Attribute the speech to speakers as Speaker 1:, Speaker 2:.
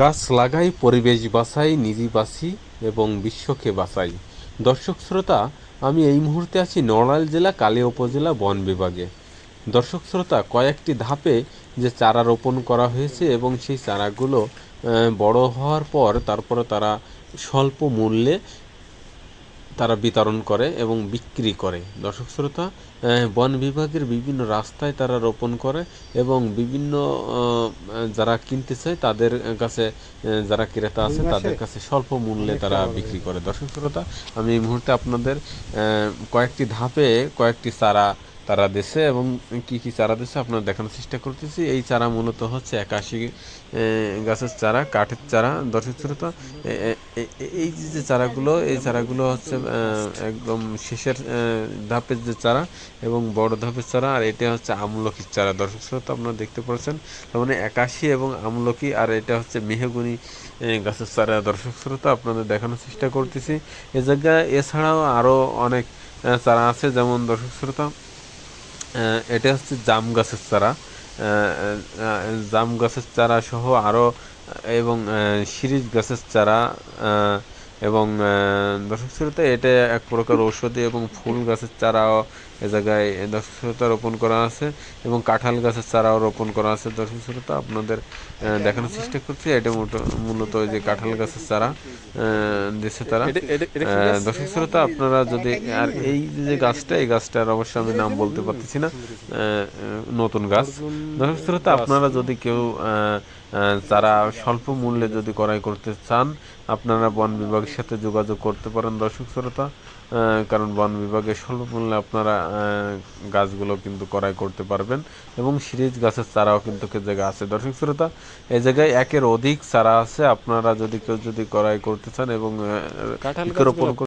Speaker 1: গাছ লাগাই, পরিবেশ বাঁচাই নিজে বাঁচি এবং বিশ্বকে বাঁচাই দর্শক শ্রোতা, আমি এই মুহূর্তে আছি নড়াইল জেলা, কালী উপজেলা বন বিভাগে। দর্শক শ্রোতা, কয়েকটি ধাপে যে চারা রোপণ করা হয়েছে এবং সেই চারাগুলো বড় হওয়ার পর তারপরে তারা স্বল্প মূল্যে তারা বিতরণ করে এবং বিক্রি করে। দর্শক শ্রোতা বন বিভাগের বিভিন্ন রাস্তায় তারা রোপণ করে এবং বিভিন্ন যারা কিনতে চায় তাদের কাছে যারা ক্রেতা আছে তাদের কাছে স্বল্প মূল্যে তারা বিক্রি করে। দর্শক শ্রোতা আমি এই মুহূর্তে আপনাদের কয়েকটি ধাপে কয়েকটি চারা তারা দেশে এবং কি কি চারা দেশে আপনার দেখানোর চেষ্টা করতেছি। এই চারা মূলত হচ্ছে একাশি গাছের চারা, কাঠের চারা দর্শক শ্রোতা এই যে চারাগুলো, এই চারাগুলো হচ্ছে একদম শেষের ধাপের যে চারা এবং বড় ধাপের চারা, আর এটা হচ্ছে আমলকির চারা। দর্শক শ্রোতা, আপনারা দেখতে পাচ্ছেন, তার মানে একাশি এবং আমলকি, আর এটা হচ্ছে মেহগুনি গাছের চারা। দর্শক শ্রোতা, আপনাদের দেখানোর চেষ্টা করতেছি। এ জায়গায় এছাড়াও আরও অনেক চারা আছে, যেমন দর্শক শ্রোতা এটা হচ্ছে জাম গাছের চারা। জাম গাছের চারা সহ আরও এবং শিরিষ গাছের চারা এবং দর্শক শ্রোতা এটা এক প্রকার ঔষধি এবং ফুল গাছের চারাও এ জায়গায় দর্শক শ্রোতা রোপণ করা আছে এবং কাঁঠাল গাছের চারাও রোপণ করা আছে। দর্শক শ্রোতা আপনাদের দেখানোর চেষ্টা করছি এটা মূলত যে কাঁঠাল গাছের চারা আহ, দিচ্ছে তারা। দর্শক শ্রোতা আপনারা যদি আর এই যে গাছটা এই গাছটার অবশ্য আমি নাম বলতে পারতেছি না নতুন গাছ। দর্শক শ্রোতা আপনারা যদি কেউ চারা স্বল্প মূল্যে যদি ক্রয় করতে চান আপনারা বন বিভাগের সাথে যোগাযোগ করতে পারেন দর্শক শ্রোতা। কারণ বন বিভাগের স্বল্প মূল্যে আপনারা গাছগুলো কিন্তু ক্রয় করতে পারবেন এবং সিরিজ গাছের চারাও কিন্তু কে জায়গায় আছে। দর্শক শ্রোতা এই জায়গায় একের অধিক চারা আছে। আপনারা যদি কেউ যদি ক্রয় করতে চান এবং